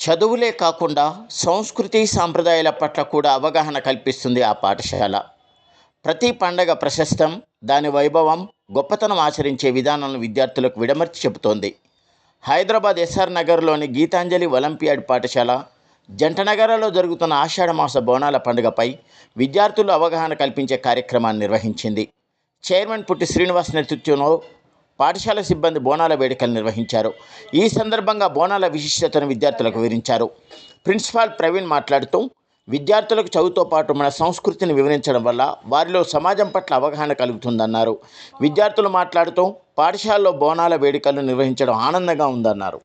చదువులే కాకుండా సంస్కృతి సాంప్రదాయాల పట్ల కూడా అవగాహన కల్పిస్తుంది ఆ పాఠశాల. ప్రతి పండగ ప్రశస్తం దాని వైభవం గొప్పతనం ఆచరించే విధానాలను విద్యార్థులకు విడమర్చి చెబుతోంది. హైదరాబాద్ ఎస్ఆర్ నగర్లోని గీతాంజలి ఒలింపియాడ్ పాఠశాల జంటనగర్లో జరుగుతున్న ఆషాఢమాస బోనాల పండుగపై విద్యార్థులు అవగాహన కల్పించే కార్యక్రమాన్ని నిర్వహించింది. చైర్మన్ పుట్టి శ్రీనివాస్ నేతృత్వంలో పాఠశాల సిబ్బంది బోనాల వేడుకలు నిర్వహించారు. ఈ సందర్భంగా బోనాల విశిష్టతను విద్యార్థులకు వివరించారు. ప్రిన్సిపాల్ ప్రవీణ్ మాట్లాడుతూ విద్యార్థులకు చదువుతో పాటు మన సంస్కృతిని వివరించడం వల్ల వారిలో సమాజం పట్ల అవగాహన కలుగుతుందన్నారు. విద్యార్థులు మాట్లాడుతూ పాఠశాలలో బోనాల వేడుకలు నిర్వహించడం ఆనందంగా ఉందన్నారు.